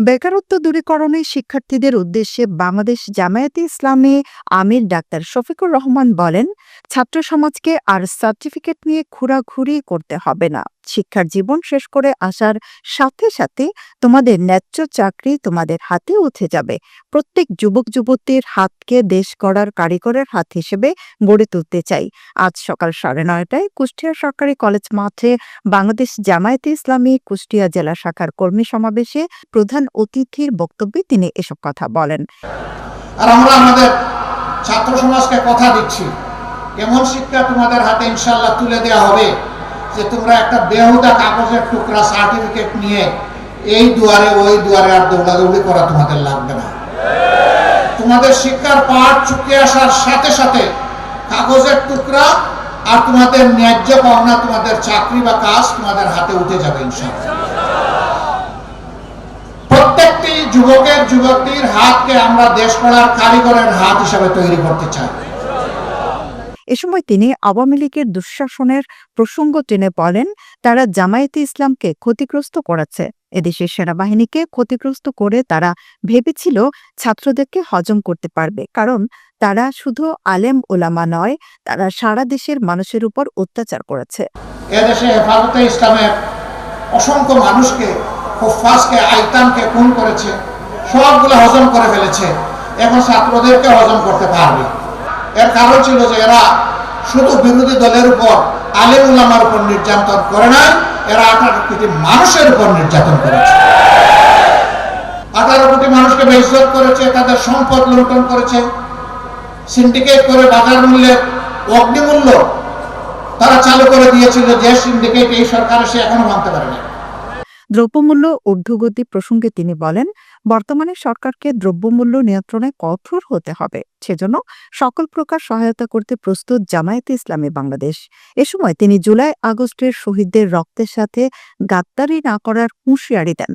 বেকারত্ব দূরীকরণে শিক্ষার্থীদের উদ্দেশ্যে বাংলাদেশ জামায়াতে ইসলামে আমির ডাক্তার শফিকুর রহমান বলেন ছাত্র সমাজকে আর সার্টিফিকেট নিয়ে ঘোরাঘুরি করতে হবে না। শিক্ষার জীবন শেষ করে আসার সাথে সাথে তোমাদের ন্যায্য চাকরি তোমাদের হাতে উঠে যাবে। প্রত্যেক যুবক যুবতীর হাতকে দেশ গড়ার কারিগরের হাত হিসেবে গড়ে তুলতে চাই। আজ সকাল সাড়ে নয়টায় কুষ্টিয়া সরকারি কলেজ মাঠে বাংলাদেশ জামায়াতে ইসলামী কুষ্টিয়া জেলা শাখার কর্মী সমাবেশে প্রধান অতিথির বক্তব্যে তিনি এসব কথা বলেন। আর আমরা আমাদের ছাত্র সমাজকে কথা দিচ্ছি। এমন শিক্ষা তোমাদের হাতে ইনশাল্লাহ তুলে দেওয়া হবে? যে তোমরা একটা বেহুদা কাগজের টুকরা সার্টিফিকেট নিয়ে এই দুয়ারে, ওই দুয়ারে আর দৌড়াদৌড়ি করা তোমাদের লাগবে না। তোমাদের শিক্ষার পাঠ চুকে আসার সাথে সাথে কাগজের টুকরা আর তোমাদের ন্যায্য পাওনা, তোমাদের চাকরি বা কাজ তোমাদের হাতে উঠে যাবে প্রত্যেকটি যুবকের, যুবতীর হাতকে আমরা দেশ গড়ার কারিগরের হাত হিসাবে তৈরি করতে চাই। এ সময় তিনি আওয়ামী লীগের দুঃশাসনের প্রসঙ্গ টেনে বলেন তারা জামায়াতে ইসলামকে ক্ষতিগ্রস্ত করেছে। এদেশের সেনাবাহিনীকে ক্ষতিগ্রস্ত করে তারা ভেবেছিল ছাত্রদেরকে হজম করতে পারবে। কারণ তারা শুধু আলেম ওলামা নয়, তারা সারা দেশের মানুষের উপর অত্যাচার করেছে। অসংখ্য মানুষকে হোফাজকে আইতামকে খুন করেছে। সবগুলো হজম করে ফেলেছে। এখন ছাত্রদেরকে হজম করতে পারবে। এর কারণ ছিল যে এরা শুধু বিরোধী দলের উপর আলেম উলামার উপর নির্যাতন করে না এরা আঠারো কোটি মানুষের উপর নির্যাতন করেছে। আঠারো কোটি মানুষকে বেইজ্জত করেছে, তাদের সম্পদ লুণ্ঠন করেছে। সিন্ডিকেট করে বাজার মূল্যের অগ্নিমূল্য তারা চালু করে দিয়েছিল যে সিন্ডিকেট এই সরকার সে এখনও মানতে পারেনি। দ্রব্যমূল্য ঊর্ধ্বগতি প্রসঙ্গে তিনি বলেন, বর্তমানে সরকারকে দ্রব্যমূল্য নিয়ন্ত্রণে কঠোর হতে হবে। সেজন্য সকল প্রকার সহায়তা করতে প্রস্তুত জামায়াতে ইসলামী বাংলাদেশ। এ সময় তিনি জুলাই আগস্টের শহীদদের রক্তের সাথে গাদ্দারি না করার হুঁশিয়ারি দেন।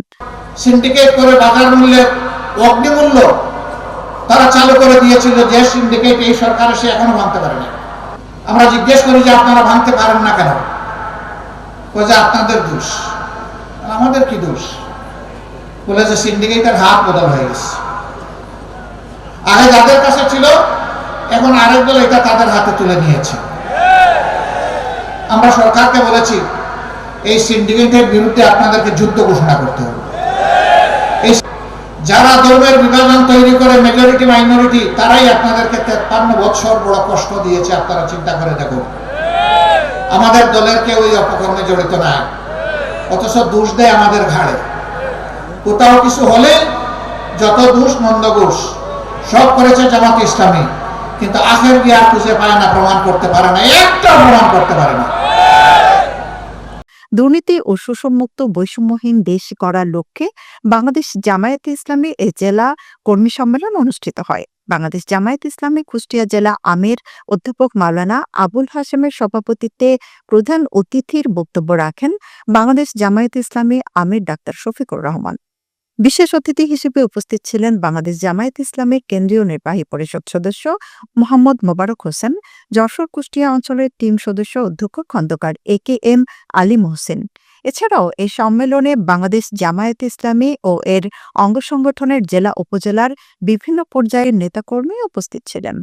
তারা চালু করে দিয়েছিল যে সিন্ডিকেট এই সরকার এসে এখনও ভাঙতে পারেনি। আমরা জিজ্ঞেস করি যে আপনারা ভাঙতে পারেন না কেন? ওই যে আপনাদের দোষ। আমাদের কি দোষ? বলে যে সিন্ডিকেটের হাত বদল হয়ে গেছে। আগে যাদের কাছে ছিল, এখন আরেক দল এটা তাদের হাতে তুলে নিয়েছে। আমরা সরকারকে বলেছি, এই সিন্ডিকেটের বিরুদ্ধে আপনাদেরকে যুদ্ধ ঘোষণা করতে হবে। যারা ধর্মের বিভাজন তৈরি করে মেজরিটি মাইনরিটি তারাই আপনাদেরকে তেপ্পান্ন বছর বড় কষ্ট দিয়েছে, আপনারা চিন্তা করে দেখুন। আমাদের দলের কেউ এই অপকর্মে জড়িত নাই অথচ দোষ দেয় আমাদের ঘাড়ে। কোথাও কিছু হলে যত দোষ মন্দ ঘোষ সব করেছে জামাত ইসলামী। কিন্তু আখের গিয়ে আর খুঁজে পায় না, প্রমাণ করতে পারে না, একটা প্রমাণ করতে পারে না। দুর্নীতি ও শোষণমুক্ত বৈষম্যহীন দেশ করার লক্ষ্যে বাংলাদেশ জামায়াতে ইসলামী এ জেলা কর্মী সম্মেলন অনুষ্ঠিত হয়। বাংলাদেশ জামায়াত ইসলামী কুষ্টিয়া জেলা আমির অধ্যাপক মাওলানা আবুল হাশেমের সভাপতিত্বে প্রধান অতিথির বক্তব্য রাখেন বাংলাদেশ জামায়াত ইসলামী আমির ডাক্তার শফিকুর রহমান। বিশেষ অতিথি হিসেবে উপস্থিত ছিলেন বাংলাদেশ জামায়াত ইসলামের কেন্দ্রীয় নির্বাহী পরিষদ সদস্য মোহাম্মদ মোবারক হোসেন, যশোর কুষ্টিয়া অঞ্চলের টিম সদস্য অধ্যক্ষ Khondokar A K M Ali Mohsen এছাড়াও এই সম্মেলনে বাংলাদেশ জামায়াত ইসলামী ও এর অঙ্গ সংগঠনের জেলা, উপজেলার বিভিন্ন পর্যায়ের নেতাকর্মী উপস্থিত ছিলেন।